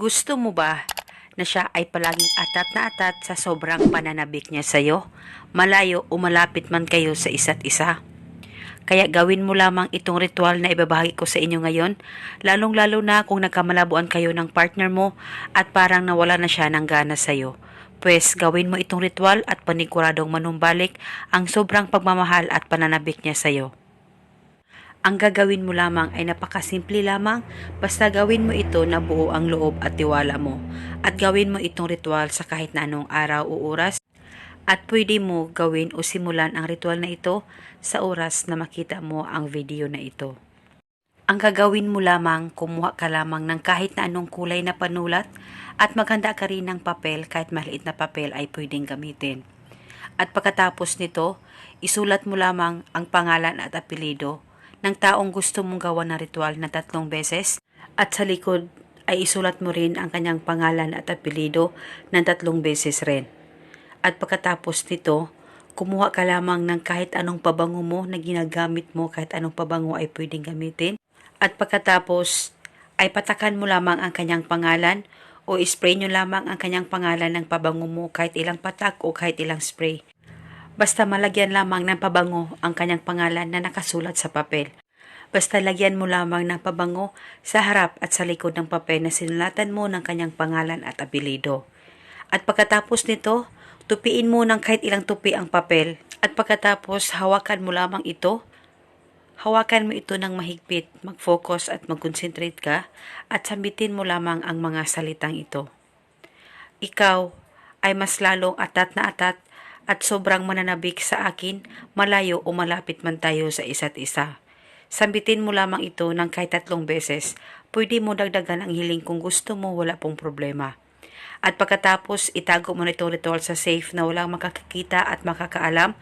Gusto mo ba na siya ay palaging atat na atat sa sobrang pananabik niya sa'yo? Malayo o malapit man kayo sa isa't isa? Kaya gawin mo lamang itong ritual na ibabahagi ko sa inyo ngayon, lalong-lalo na kung nagkamalabuan kayo ng partner mo at parang nawala na siya ng gana sa'yo. Pwes gawin mo itong ritual at paniguradong manumbalik ang sobrang pagmamahal at pananabik niya sa'yo. Ang gagawin mo lamang ay napakasimple lamang, basta gawin mo ito na buo ang loob at tiwala mo. At gawin mo itong ritual sa kahit na anong araw o oras. At pwede mo gawin o simulan ang ritual na ito sa oras na makita mo ang video na ito. Ang gagawin mo lamang, kumuha ka lamang ng kahit na anong kulay na panulat at maghanda ka rin ng papel kahit maliit na papel ay pwedeng gamitin. At pagkatapos nito, isulat mo lamang ang pangalan at apelido ng taong gusto mong gawa na ritual na tatlong beses at sa likod ay isulat mo rin ang kanyang pangalan at apelido ng tatlong beses rin. At pagkatapos nito, kumuha ka lamang ng kahit anong pabango mo na ginagamit mo, kahit anong pabango ay pwedeng gamitin. At pagkatapos, ay patakan mo lamang ang kanyang pangalan o spray nyo lamang ang kanyang pangalan ng pabango mo kahit ilang patak o kahit ilang spray. Basta malagyan lamang ng pabango ang kanyang pangalan na nakasulat sa papel. Basta lagyan mo lamang ng pabango sa harap at sa likod ng papel na sinulatan mo ng kanyang pangalan at apelido. At pagkatapos nito, tupiin mo ng kahit ilang tupi ang papel. At pagkatapos, hawakan mo lamang ito. Hawakan mo ito ng mahigpit, mag-focus at mag-concentrate ka at sambitin mo lamang ang mga salitang ito. Ikaw ay mas lalong atat na atat at sobrang mananabik sa akin, malayo o malapit man tayo sa isa't isa. Sambitin mo lamang ito ng kahit tatlong beses. Pwede mo dagdagan ang hiling kung gusto mo, wala pong problema. At pagkatapos, itago mo na itong ritual sa safe na walang makakakita at makakaalam.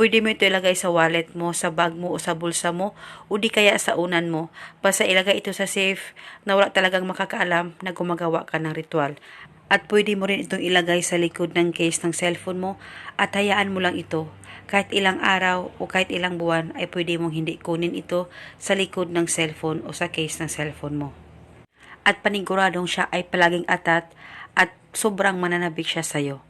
Pwede mo ito ilagay sa wallet mo, sa bag mo o sa bulsa mo o di kaya sa unan mo. Basta ilagay ito sa safe na wala talagang makakaalam na gumagawa ka ng ritual. At pwede mo rin itong ilagay sa likod ng case ng cellphone mo at hayaan mo lang ito. Kahit ilang araw o kahit ilang buwan ay pwede mong hindi kunin ito sa likod ng cellphone o sa case ng cellphone mo. At paniguradong siya ay palaging atat at sobrang mananabik siya sa'yo.